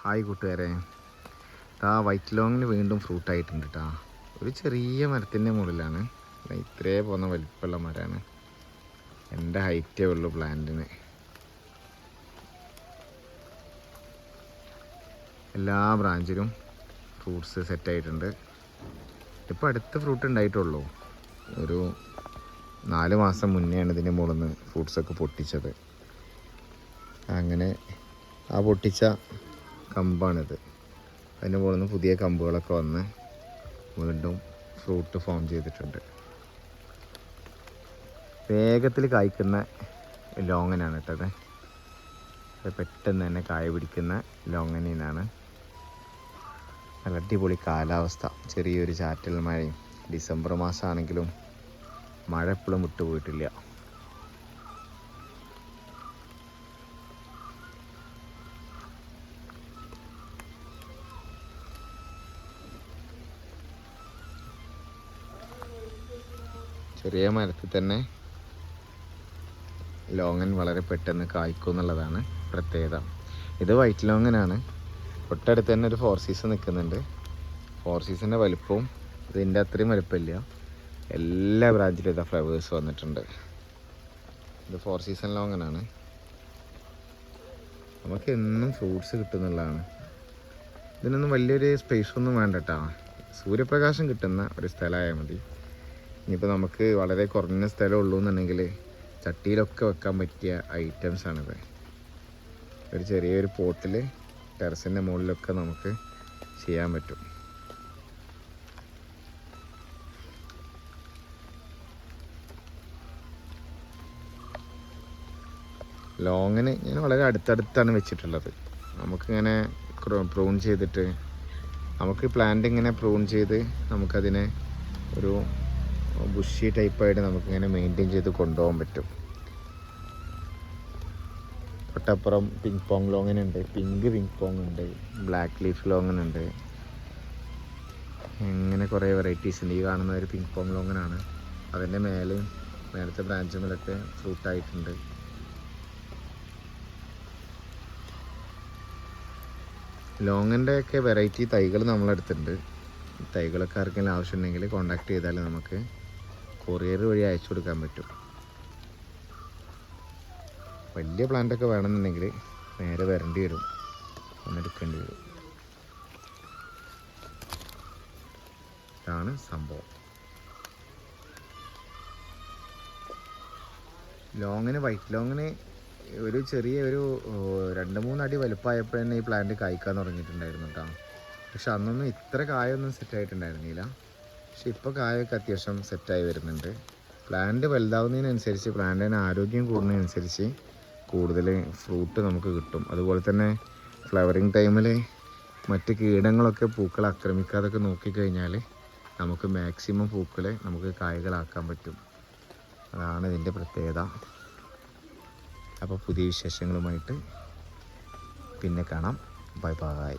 Hi കൂട്ടുകാരെ. ആ white ലോങ്ങിന് വീണ്ടും ഫ്രൂട്ട് ആയിട്ടുണ്ട് കേട്ടോ ഒരു ചെറിയ മരത്തിന്റെ മുകളിലാണ്. ഇത്രേ പോകുന്ന വലിപ്പമുള്ള മരമാണ്. എന്റെ ഹൈറ്റേ ഉള്ളൂ പ്ലാന്റിന്. എല്ലാ ബ്രാഞ്ചിലും ഫ്രൂട്ട്സ് സെറ്റ് ആയിട്ടുണ്ട് ഇപ്പോൾ അടുത്ത ഫ്രൂട്ട് ഉണ്ടായിട്ടുള്ളൂ. ഒരു നാല് മാസം മുന്നെയാണ് ഇതിന്റെ മുകളിൽ നിന്ന് ഫ്രൂട്ട്സൊക്കെ പൊട്ടിച്ചത്. അങ്ങനെ ആ പൊട്ടിച്ച കമ്പാണിത്. അതിന്റെ മുകളിൽ നിന്ന് പുതിയ കമ്പുകളൊക്കെ വന്ന് വീണ്ടും ഫ്രൂട്ട് ഫോം ചെയ്തിട്ടുണ്ട്. വേഗത്തിൽ കായ്ക്കുന്ന ലോങ്ങനാണ് കേട്ടത് അത് പെട്ടെന്ന് തന്നെ കായ പിടിക്കുന്ന ലോങ്ങനീനാണ്. നല്ല അടിപൊളി കാലാവസ്ഥ. ചെറിയൊരു ചാറ്റൽ മഴയും. ഡിസംബർ മാസമാണെങ്കിലും മഴ എപ്പോഴും വിട്ടുപോയിട്ടില്ല. ചെറിയ മരത്തിൽ തന്നെ ലോങ്ങൻ വളരെ പെട്ടെന്ന് കായ്ക്കും എന്നുള്ളതാണ് പ്രത്യേകത. ഇത് വൈറ്റ് ലോങ്ങനാണ്. തൊട്ടടുത്ത് തന്നെ ഒരു ഫോർ സീസൺ നിൽക്കുന്നുണ്ട്. ഫോർ സീസണിന്റെ വലുപ്പവും ഇതിന്റെ അത്രയും വലുപ്പമില്ല. എല്ലാ ബ്രാഞ്ചിലും ഇതാ ഫ്ലവേഴ്സ് വന്നിട്ടുണ്ട്. ഇത് ഫോർ സീസൺ ലോങ്ങനാണ്. നമുക്ക് എന്നും ഫ്രൂട്ട്സ് കിട്ടുന്നുള്ളതാണ്. ഇതിനൊന്നും വലിയൊരു സ്പേസ് ഒന്നും വേണ്ട കേട്ടോ സൂര്യപ്രകാശം കിട്ടുന്ന ഒരു സ്ഥലമായാൽ മതി. ഇനിയിപ്പോൾ നമുക്ക് വളരെ കുറഞ്ഞ സ്ഥലം ഉള്ളൂ എന്നുണ്ടെങ്കിൽ ചട്ടിയിലൊക്കെ വെക്കാൻ പറ്റിയ ഐറ്റംസ് ആണിത്. ഒരു ചെറിയൊരു പോട്ടിൽ ടെറസിന്റെ മുകളിലൊക്കെ നമുക്ക് ചെയ്യാൻ പറ്റും. ലോങ്ങിന് ഞാൻ വളരെ അടുത്തടുത്താണ് വെച്ചിട്ടുള്ളത്. നമുക്കിങ്ങനെ പ്രൂൺ ചെയ്തിട്ട് നമുക്ക് പ്ലാന്റ് ഇങ്ങനെ പ്രൂൺ ചെയ്ത് നമുക്കതിനെ ഒരു ബുഷി ടൈപ്പായിട്ട് നമുക്കിങ്ങനെ മെയിന്റെയിൻ ചെയ്ത് കൊണ്ടുപോകാൻ പറ്റും. തൊട്ടപ്പുറം പിങ്ക് പോങ് ലോങ്ങിനുണ്ട്. പിങ്ക് പിങ്ക് പോങ് ഉണ്ട്. ബ്ലാക്ക് ലീഫ് ലോങ്ങിനുണ്ട്. ഇങ്ങനെ കുറേ വെറൈറ്റീസ് ഉണ്ട്. ഈ കാണുന്ന ഒരു പിങ്ക് പോങ് ലോങ്ങിനാണ്. അതിന്റെ മേലെ മേലത്തെ ബ്രാഞ്ചുകളൊക്കെ ഫ്രൂട്ടായിട്ടുണ്ട് ലോങ്ങിന്റെ ഒക്കെ വെറൈറ്റി തൈകൾ നമ്മളെടുത്തിട്ടുണ്ട്. തൈകളൊക്കെ ആർക്കെങ്കിലും ആവശ്യമുണ്ടെങ്കിൽ കോൺടാക്ട് ചെയ്താൽ നമുക്ക് കൊറിയർ വഴി അയച്ചു കൊടുക്കാൻ പറ്റും. വലിയ പ്ലാന്റൊക്കെ വേണമെന്നുണ്ടെങ്കിൽ നേരെ വരേണ്ടി വരും. ഒന്നെടുക്കേണ്ടി വരും. ഇതാണ് സംഭവം. ലോങ്ങിന് വൈറ്റ് ലോങ്ങിന് ഒരു ചെറിയ ഒരു രണ്ട് മൂന്നടി വലുപ്പമായപ്പോൾ ഈ പ്ലാന്റ് കായ്ക്കാൻ തുടങ്ങിയിട്ടുണ്ടായിരുന്നു കേട്ടോ. പക്ഷെ അന്നൊന്നും ഇത്ര കായൊന്നും സെറ്റ് ആയിട്ടുണ്ടായിരുന്നില്ല. പക്ഷെ ഇപ്പോൾ കായൊക്കെ അത്യാവശ്യം സെറ്റായി വരുന്നുണ്ട്. പ്ലാന്റ് വലുതാവുന്നതിനനുസരിച്ച് പ്ലാന്റിന് ആരോഗ്യം കൂടുന്നതിനനുസരിച്ച് കൂടുതൽ ഫ്രൂട്ട് നമുക്ക് കിട്ടും. അതുപോലെ തന്നെ ഫ്ലവറിങ് ടൈമിൽ മറ്റ് കീടങ്ങളൊക്കെ പൂക്കളെ ആക്രമിക്കാതൊക്കെ നോക്കിക്കഴിഞ്ഞാൽ നമുക്ക് മാക്സിമം പൂക്കളെ നമുക്ക് കായ്കളാക്കാൻ പറ്റും. അതാണ് ഇതിന്റെ പ്രത്യേകത. അപ്പോൾ പുതിയ വിശേഷങ്ങളുമായിട്ട് പിന്നെ കാണാം. Bye bye